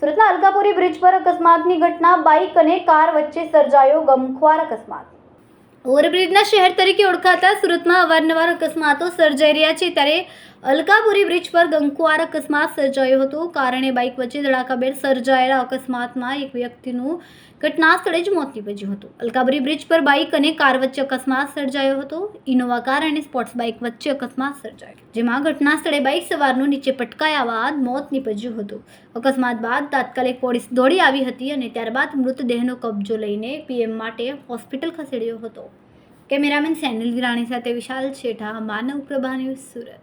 સુરતના અલકાપુરી બ્રિજ પર અકસ્માતની ઘટના, બાઇક અને કાર વચ્ચે સર્જાયો ગમખ્વાર અકસ્માત. ઓવરબ્રિજના શહેર તરીકે ઓળખાતા સુરતમાં અવારનવાર અકસ્માતો સર્જાઈ રહ્યા છે. ત્યારે અલકાપુરી બ્રિજ પર ગંકુવાર અકસ્માત સર્જાયો હતો. કારણે બાઇક વચ્ચે ધડાકાભેર સર્જાયેલા અકસ્માતમાં એક વ્યક્તિનું ઘટના સ્થળે જ મોત નીપજ્યું હતું. અલકાપુરી બ્રિજ પર બાઇક અને કાર વચ્ચે અકસ્માત સર્જાયો હતો. ઇનોવા કાર અને સ્પોર્ટ્સ બાઇક વચ્ચે અકસ્માત સર્જાયો. જેમાં ઘટના સ્થળે બાઇક સવારનું નીચે પટકાયા બાદ મોત નીપજ્યું હતું. અકસ્માત બાદ તાત્કાલિક પોલીસ દોડી આવી હતી અને ત્યારબાદ મૃતદેહનો કબજો લઈને પીએમ માટે હોસ્પિટલ ખસેડ્યો હતો. કેમેરામેન સેનિલ વિરાણી સાથે વિશાલ છેઠા માનવ પ્રભા ન્યૂઝ સુરત.